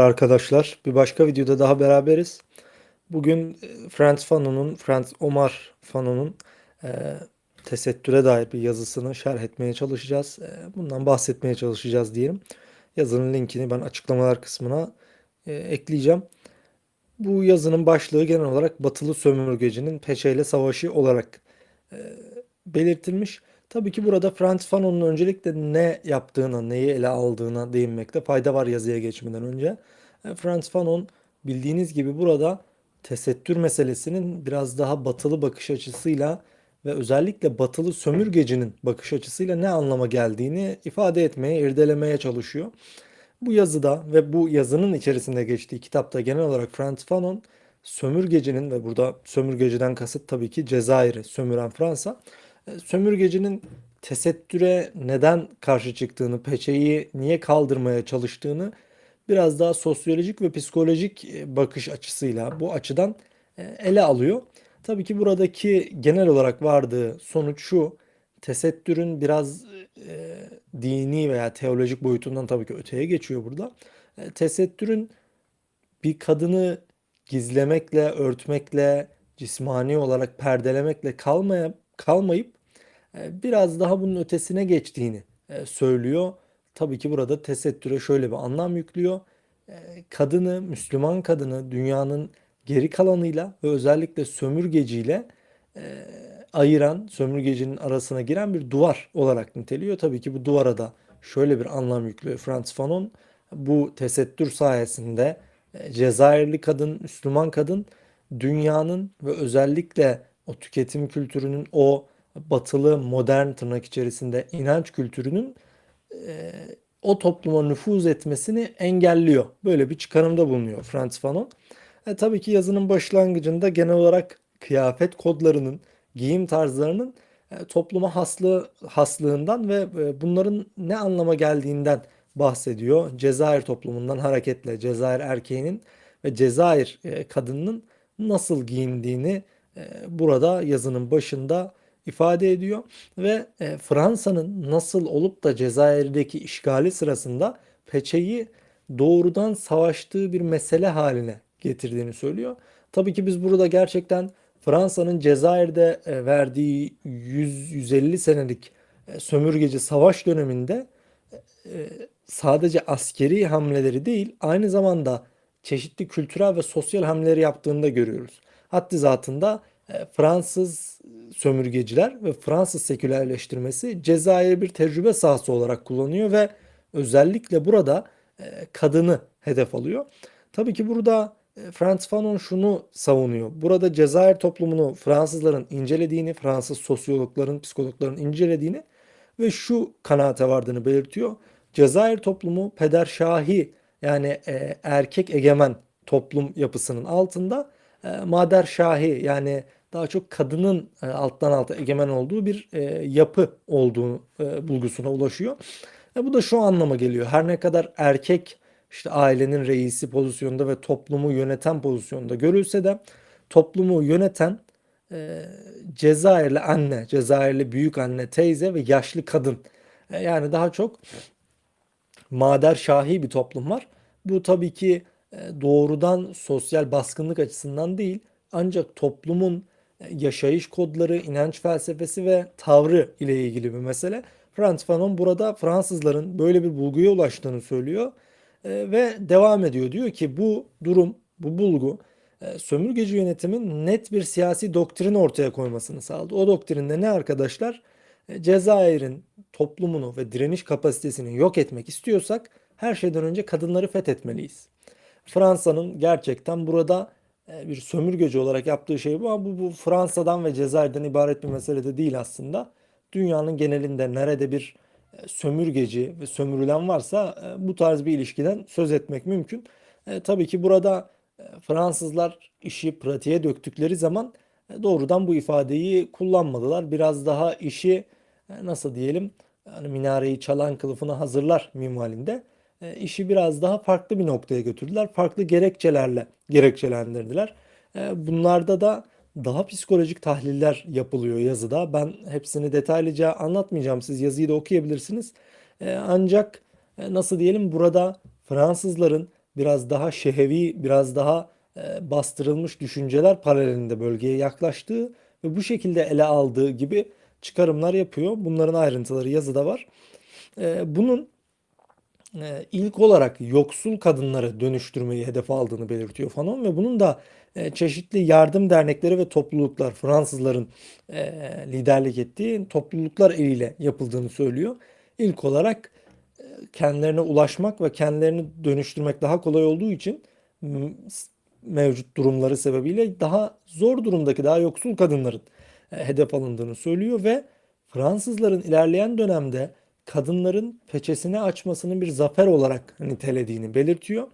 arkadaşlar. Bir başka videoda daha beraberiz. Bugün e, Frans Fanon'un, Frans Omar Fanon'un e, tesettüre dair bir yazısını şerh etmeye çalışacağız. E, bundan bahsetmeye çalışacağız diyelim. Yazının linkini ben açıklamalar kısmına e, ekleyeceğim. Bu yazının başlığı genel olarak Batılı sömürgecinin peçeyle savaşı olarak e, belirtilmiş. Tabii ki burada Frans Fanon'un öncelikle ne yaptığına, neyi ele aldığına değinmekte fayda var yazıya geçmeden önce. E, Frans Fanon bildiğiniz gibi burada tesettür meselesinin biraz daha batılı bakış açısıyla ve özellikle batılı sömürgecinin bakış açısıyla ne anlama geldiğini ifade etmeye, irdelemeye çalışıyor. Bu yazıda ve bu yazının içerisinde geçtiği kitapta genel olarak Frans Fanon sömürgecinin ve burada sömürgeciden kasıt tabii ki Cezayir'i sömüren Fransa sömürgecinin tesettüre neden karşı çıktığını, peçeyi niye kaldırmaya çalıştığını biraz daha sosyolojik ve psikolojik e, bakış açısıyla bu açıdan e, ele alıyor. Tabii ki buradaki genel olarak vardığı sonuç şu. Tesettürün biraz e, dini veya teolojik boyutundan tabii ki öteye geçiyor burada. E, tesettürün bir kadını gizlemekle, örtmekle, cismani olarak perdelemekle kalmaya kalmayıp e, biraz daha bunun ötesine geçtiğini e, söylüyor. Tabii ki burada tesettüre şöyle bir anlam yüklüyor. E, kadını, Müslüman kadını dünyanın geri kalanıyla ve özellikle sömürgeciyle ayıran, sömürgecinin arasına giren bir duvar olarak niteliyor. Tabii ki bu duvara da şöyle bir anlam yüklüyor Frans Fanon. Bu tesettür sayesinde Cezayirli kadın, Müslüman kadın dünyanın ve özellikle o tüketim kültürünün o batılı modern tırnak içerisinde inanç kültürünün e, o topluma nüfuz etmesini engelliyor. Böyle bir çıkarımda bulunuyor Frans Fanon. E, tabii ki yazının başlangıcında genel olarak kıyafet kodlarının, giyim tarzlarının e, topluma haslı haslığından ve e, bunların ne anlama geldiğinden bahsediyor. Cezayir toplumundan hareketle Cezayir erkeğinin ve Cezayir e, kadınının nasıl giyindiğini burada yazının başında ifade ediyor ve e, Fransa'nın nasıl olup da Cezayir'deki işgali sırasında peçeyi doğrudan savaştığı bir mesele haline getirdiğini söylüyor. Tabii ki biz burada gerçekten Fransa'nın Cezayir'de e, verdiği 100-150 senelik e, sömürgeci savaş döneminde e, sadece askeri hamleleri değil aynı zamanda çeşitli kültürel ve sosyal hamleleri yaptığını da görüyoruz. Haddi zatında e, Fransız sömürgeciler ve Fransız sekülerleştirmesi Cezayir bir tecrübe sahası olarak kullanıyor ve özellikle burada e, kadını hedef alıyor. Tabii ki burada e, Frans Fanon şunu savunuyor. Burada Cezayir toplumunu Fransızların incelediğini, Fransız sosyologların, psikologların incelediğini ve şu kanaate vardığını belirtiyor. Cezayir toplumu pederşahi yani e, erkek egemen toplum yapısının altında mader şahi yani daha çok kadının e, alttan alta egemen olduğu bir e, yapı olduğu e, bulgusuna ulaşıyor. E, bu da şu anlama geliyor. Her ne kadar erkek işte ailenin reisi pozisyonda ve toplumu yöneten pozisyonda görülse de toplumu yöneten e, Cezayirli anne, Cezayirli büyük anne, teyze ve yaşlı kadın. E, yani daha çok mader şahi bir toplum var. Bu tabii ki e, doğrudan sosyal baskınlık açısından değil ancak toplumun e, yaşayış kodları, inanç felsefesi ve tavrı ile ilgili bir mesele. Frans Fanon burada Fransızların böyle bir bulguya ulaştığını söylüyor e, ve devam ediyor. Diyor ki bu durum, bu bulgu sömürgeci yönetimin net bir siyasi doktrin ortaya koymasını sağladı. O doktrinde ne arkadaşlar? Cezayir'in toplumunu ve direniş kapasitesini yok etmek istiyorsak her şeyden önce kadınları fethetmeliyiz. Fransa'nın gerçekten burada e, bir sömürgeci olarak yaptığı şey bu ama bu, bu Fransa'dan ve Cezayir'den ibaret bir mesele de değil aslında. Dünyanın genelinde nerede bir e, sömürgeci ve sömürülen varsa e, bu tarz bir ilişkiden söz etmek mümkün. E, tabii ki burada Fransızlar işi pratiğe döktükleri zaman doğrudan bu ifadeyi kullanmadılar. Biraz daha işi nasıl diyelim yani minareyi çalan kılıfına hazırlar minvalinde işi biraz daha farklı bir noktaya götürdüler. Farklı gerekçelerle gerekçelendirdiler. E, bunlarda da daha psikolojik tahliller yapılıyor yazıda. Ben hepsini detaylıca anlatmayacağım. Siz yazıyı da okuyabilirsiniz. E, ancak nasıl diyelim burada Fransızların biraz daha şehevi, biraz daha e, bastırılmış düşünceler paralelinde bölgeye yaklaştığı ve bu şekilde ele aldığı gibi çıkarımlar yapıyor. Bunların ayrıntıları yazıda var. E, bunun e, ilk olarak yoksul kadınları dönüştürmeyi hedef aldığını belirtiyor Fanon ve bunun da e, çeşitli yardım dernekleri ve topluluklar Fransızların e, liderlik ettiği topluluklar eliyle yapıldığını söylüyor. İlk olarak e, kendilerine ulaşmak ve kendilerini dönüştürmek daha kolay olduğu için mevcut durumları sebebiyle daha zor durumdaki daha yoksul kadınların e, hedef alındığını söylüyor ve Fransızların ilerleyen dönemde kadınların peçesini açmasının bir zafer olarak nitelediğini belirtiyor.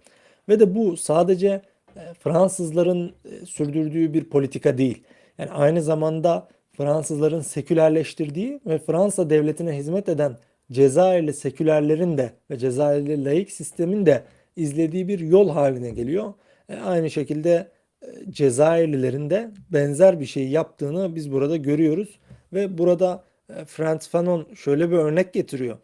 Ve de bu sadece e, Fransızların e, sürdürdüğü bir politika değil. Yani aynı zamanda Fransızların sekülerleştirdiği ve Fransa devletine hizmet eden Cezayirli sekülerlerin de ve Cezayirli laik sistemin de izlediği bir yol haline geliyor. E, aynı şekilde e, Cezayirlilerin de benzer bir şey yaptığını biz burada görüyoruz. Ve burada Frantz Fanon şöyle bir örnek getiriyor.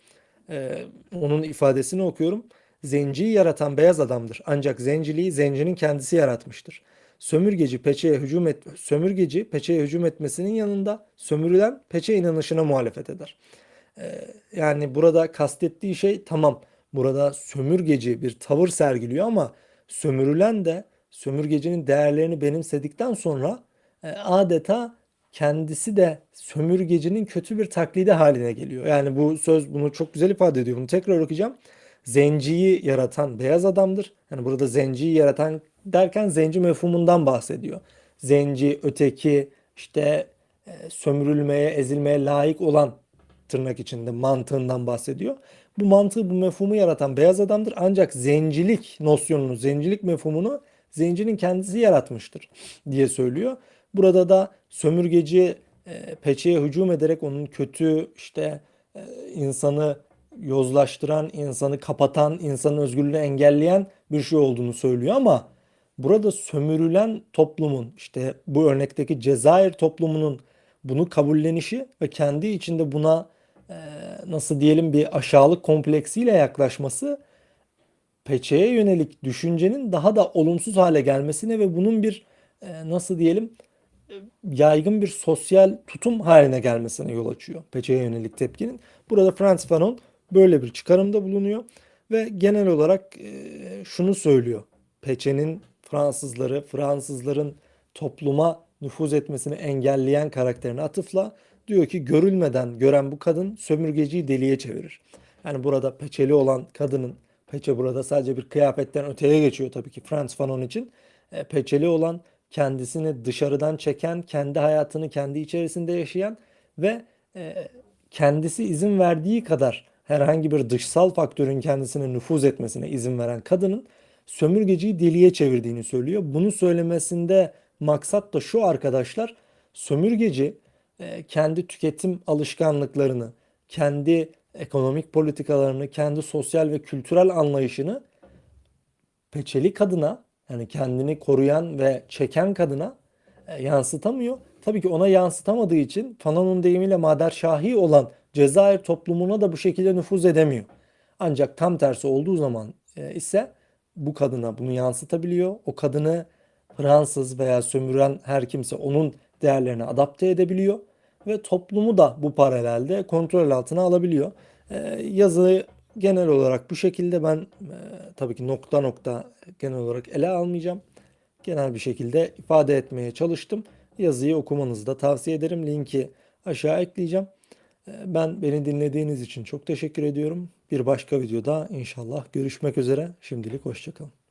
E, onun ifadesini okuyorum. Zenciyi yaratan beyaz adamdır. Ancak zenciliği zencinin kendisi yaratmıştır. Sömürgeci peçeye hücum et sömürgeci peçeye hücum etmesinin yanında sömürülen peçe inanışına muhalefet eder. Ee, yani burada kastettiği şey tamam burada sömürgeci bir tavır sergiliyor ama sömürülen de sömürgecinin değerlerini benimsedikten sonra e, adeta kendisi de sömürgecinin kötü bir taklidi haline geliyor. Yani bu söz bunu çok güzel ifade ediyor. Bunu tekrar okuyacağım. Zenciyi yaratan beyaz adamdır. Yani burada zenciyi yaratan derken zenci mefhumundan bahsediyor. Zenci, öteki, işte e, sömürülmeye, ezilmeye layık olan tırnak içinde mantığından bahsediyor. Bu mantığı, bu mefhumu yaratan beyaz adamdır. Ancak zencilik nosyonunu, zencilik mefhumunu zencinin kendisi yaratmıştır diye söylüyor. Burada da sömürgeci e, peçeye hücum ederek onun kötü işte e, insanı yozlaştıran, insanı kapatan, insanın özgürlüğünü engelleyen bir şey olduğunu söylüyor ama burada sömürülen toplumun işte bu örnekteki Cezayir toplumunun bunu kabullenişi ve kendi içinde buna e, nasıl diyelim bir aşağılık kompleksiyle yaklaşması peçeye yönelik düşüncenin daha da olumsuz hale gelmesine ve bunun bir nasıl diyelim yaygın bir sosyal tutum haline gelmesine yol açıyor peçeye yönelik tepkinin. Burada Frans Fanon böyle bir çıkarımda bulunuyor ve genel olarak e, şunu söylüyor. Peçenin Fransızları, Fransızların topluma nüfuz etmesini engelleyen karakterine atıfla diyor ki görülmeden gören bu kadın sömürgeciyi deliye çevirir. Yani burada peçeli olan kadının peçe burada sadece bir kıyafetten öteye geçiyor tabii ki Frans Fanon için. E, peçeli olan kendisini dışarıdan çeken, kendi hayatını kendi içerisinde yaşayan ve e, kendisi izin verdiği kadar herhangi bir dışsal faktörün kendisine nüfuz etmesine izin veren kadının sömürgeciyi deliye çevirdiğini söylüyor. Bunu söylemesinde maksat da şu arkadaşlar, sömürgeci e, kendi tüketim alışkanlıklarını, kendi ekonomik politikalarını, kendi sosyal ve kültürel anlayışını peçeli kadına yani kendini koruyan ve çeken kadına e, yansıtamıyor. Tabii ki ona yansıtamadığı için Fanon'un deyimiyle maderşahi olan Cezayir toplumuna da bu şekilde nüfuz edemiyor. Ancak tam tersi olduğu zaman e, ise bu kadına bunu yansıtabiliyor. O kadını Fransız veya sömüren her kimse onun değerlerine adapte edebiliyor ve toplumu da bu paralelde kontrol altına alabiliyor. E, yazıyı genel olarak bu şekilde ben e, tabii ki nokta nokta genel olarak ele almayacağım. Genel bir şekilde ifade etmeye çalıştım. Yazıyı okumanızı da tavsiye ederim. Linki aşağı ekleyeceğim. E, ben beni dinlediğiniz için çok teşekkür ediyorum. Bir başka videoda inşallah görüşmek üzere. Şimdilik hoşçakalın.